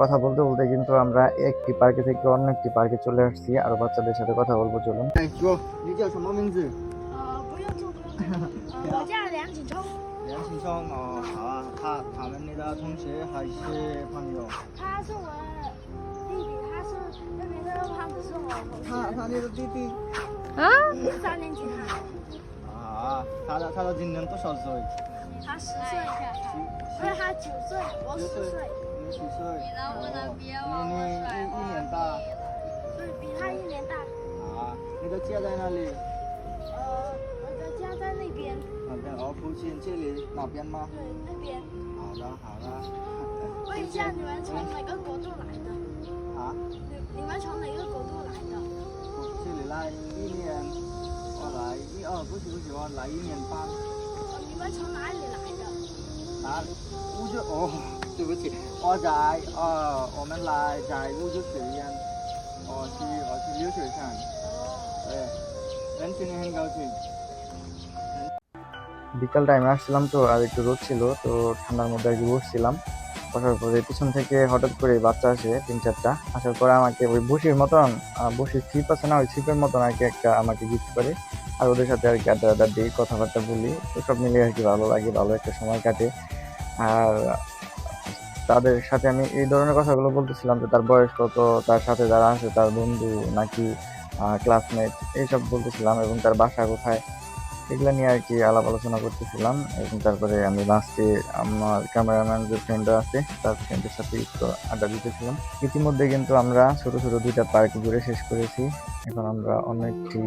কথা বলতে বলতে কিন্তু আমরা একটি পার্কে থেকে অন্য একটি পার্কে চলে আসছি আরো বাচ্চাদের সাথে কথা বলবো চলুন 哎，说你叫什么名字？呃，不用做，不用做。呃，我叫梁景聪，梁启聪哦，好啊，他他们你的同学还是朋友？他是我弟弟，他是那边那个胖子是我同他学，他你的弟弟三年级他，啊，他的他的今年多少岁？他十岁，不是他九岁，我十岁， 你几岁？你能不能别往我你一一年大对比他一年大。啊？你的家在哪里？呃，我的家在那边，那边哦，附近这里哪边吗？对，那边。好的好的。问一下你们从哪个国度来的？啊，你你们从哪个国度来的？我这里来一年，我来一二不是不是，我来一年半。哦，你们从哪里来的？哪乌就哦，对不起，我在呃，我们来在乌州学院，我是我是留学生，对，认识你很高兴。 বিকাল টাইমে আসছিলাম তো আর একটু রোদ ছিল তো ঠান্ডার মধ্যে আর কি বসছিলাম বসার পরে পিছন থেকে হঠাৎ করে বাচ্চা আসে তিন চারটা আসার পরে আমাকে ওই বসির মতন আহ, বসির ছিপ আছে না ওই ছিপের মতন আর কি একটা আমাকে গিফট করে আর ওদের সাথে আর কি আড্ডা আড্ডা দিই কথাবার্তা বলি তো সব মিলিয়ে আর কি ভালো লাগে ভালো একটা সময় কাটে আর তাদের সাথে আমি এই ধরনের কথাগুলো বলতেছিলাম যে তার বয়স কত, তার সাথে যারা আছে, তার বন্ধু নাকি ক্লাসমেট এইসব বলতেছিলাম এবং তার বাসা কোথায়, এগুলো নিয়ে আর কি আলাপ আলোচনা করতেছিলাম এবং তারপরে আমি লাস্টে আমার ক্যামেরাম্যান যে ফ্রেন্ডরা আছে, তার ফ্রেন্ডের সাথে একটু আড্ডা দিতেছিলাম। ইতিমধ্যে কিন্তু আমরা ছোট ছোট দুইটা পার্ক ঘুরে শেষ করেছি। এখন আমরা অন্য একটি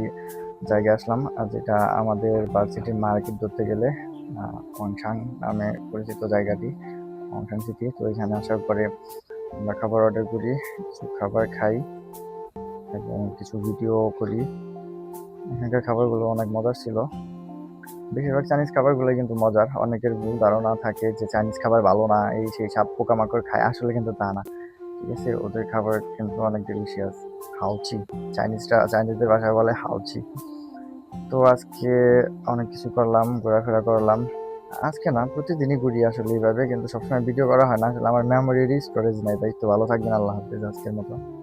জায়গায় আসলাম, আর যেটা আমাদের ভার্সিটির মার্কেট ধরতে গেলে অংশাং নামে পরিচিত জায়গাটি অংশাং সিটি তো এখানে আসার পরে আমরা খাবার অর্ডার করি কিছু খাবার খাই এবং কিছু ভিডিও করি। এখানকার খাবারগুলো অনেক মজার ছিল। বেশিরভাগ চাইনিজ খাবারগুলো কিন্তু মজার। অনেকের ভুল ধারণা থাকে যে চাইনিজ খাবার ভালো না, এই সেই সাপ পোকামাকড় খায়, আসলে কিন্তু তা না। ঠিক আছে, ওদের খাবার কিন্তু অনেক ডেলিশিয়াস হাউচি। চাইনিজরা চাইনিজদের ভাষায় বলে হাউচি। তো আজকে অনেক কিছু করলাম, ঘোরাফেরা করলাম। আজকে না, প্রতিদিনই ঘুরি আসলে এইভাবে, কিন্তু সবসময় ভিডিও করা হয় না। আসলে আমার মেমোরি স্টোরেজ নাই তাই তো? ভালো থাকবেন, আল্লাহ হাফিজ আজকের মতো।